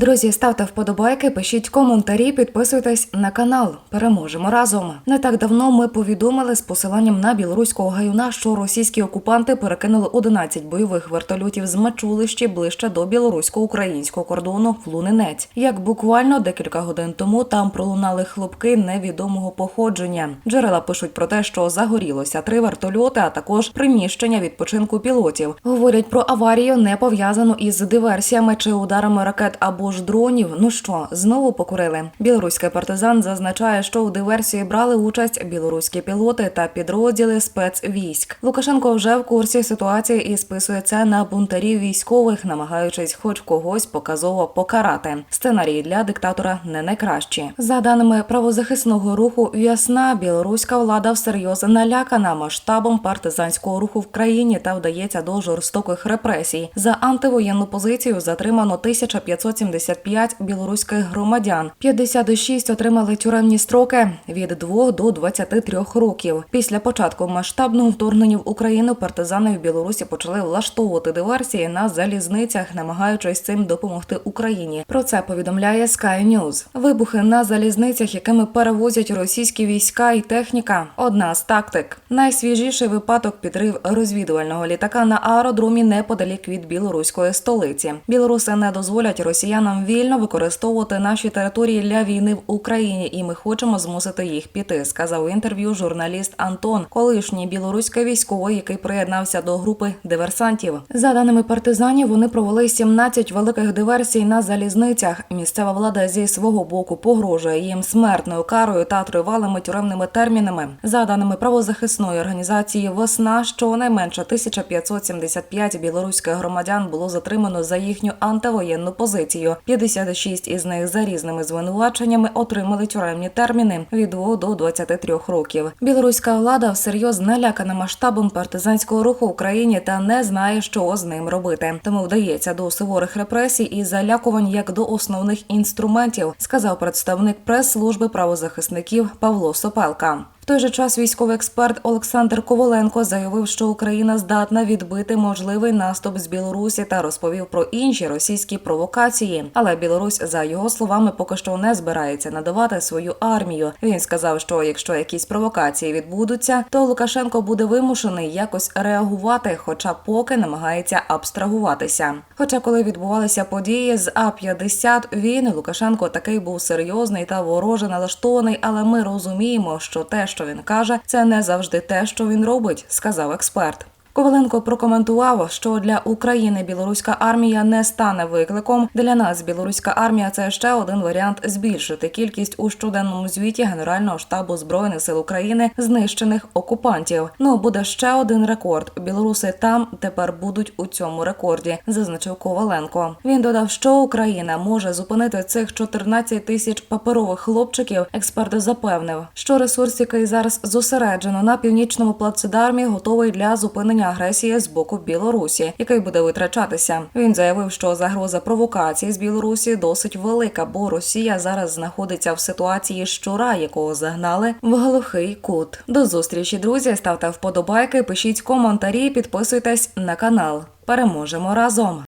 Друзі, ставте вподобайки, пишіть коментарі, підписуйтесь на канал. Переможемо разом. Не так давно ми повідомили з посиланням на білоруського гаюна, що російські окупанти перекинули 11 бойових вертольотів з Мачулищі ближче до білорусько-українського кордону в Лунинець. Як буквально декілька годин тому там пролунали хлопки невідомого походження. Джерела пишуть про те, що загорілося три вертольоти, а також приміщення відпочинку пілотів. Говорять про аварію, не пов'язану із диверсіями чи ударами ракет або ж дронів. Ну що, знову покурили? Білоруський партизан зазначає, що у диверсії брали участь білоруські пілоти та підрозділи спецвійськ. Лукашенко вже в курсі ситуації і списує це на бунтарів військових, намагаючись хоч когось показово покарати. Сценарії для диктатора не найкращі. За даними правозахисного руху В'ясна, білоруська влада всерйоз налякана масштабом партизанського руху в країні та вдається до жорстоких репресій. За антивоєнну позицію затримано 1575 білоруських громадян. 56 отримали тюремні строки від 2 до 23 років. Після початку масштабного вторгнення в Україну партизани в Білорусі почали влаштовувати диверсії на залізницях, намагаючись цим допомогти Україні. Про це повідомляє Sky News. Вибухи на залізницях, якими перевозять російські війська і техніка. Одна з тактик. Найсвіжіший випадок підрив розвідувального літака на аеродромі неподалік від білоруської столиці. Білоруси не дозволять росіянам вільно використовувати наші території для війни в Україні, і ми хочемо змусити їх піти. Сказав у інтерв'ю журналіст Антон, колишній білоруський військовий, який приєднався до групи диверсантів. За даними партизанів, вони провели 17 великих диверсій на залізницях. Місцева влада зі свого боку погрожує їм смертною карою та тривалими тюремними термінами. За даними правозахисної організації Весна, щонайменше 1575 білоруських громадян було затримано за їхню антивоєнну позицію. 56 із них за різними звинуваченнями отримали тюремні терміни від 2 до 23 років. Білоруська влада всерйоз налякана масштабом партизанського руху в Україні та не знає, що з ним робити. Тому вдається до суворих репресій і залякувань як до основних інструментів, сказав представник прес-служби правозахисників Павло Сопелка. Той же час військовий експерт Олександр Коваленко заявив, що Україна здатна відбити можливий наступ з Білорусі та розповів про інші російські провокації. Але Білорусь, за його словами, поки що не збирається надавати свою армію. Він сказав, що якщо якісь провокації відбудуться, то Лукашенко буде вимушений якось реагувати, хоча поки намагається абстрагуватися. Хоча, коли відбувалися події з А 50 він Лукашенко такий був серйозний та вороже налаштований, але ми розуміємо, що те, що він каже, це не завжди те, що він робить, сказав експерт. Коваленко прокоментував, що для України білоруська армія не стане викликом. Для нас білоруська армія це ще один варіант збільшити кількість у щоденному звіті Генерального штабу збройних сил України знищених окупантів. Ну буде ще один рекорд. Білоруси там тепер будуть у цьому рекорді, зазначив Коваленко. Він додав, що Україна може зупинити цих 14 тисяч паперових хлопчиків. Експерт запевнив, що ресурс, який зараз зосереджено на північному плацдармі, готовий для зупинення агресії з боку Білорусі, який буде витрачатися. Він заявив, що загроза провокації з Білорусі досить велика, бо Росія зараз знаходиться в ситуації щура, якого загнали в глухий кут. До зустрічі, друзі. Ставте вподобайки, пишіть коментарі, підписуйтесь на канал. Переможемо разом.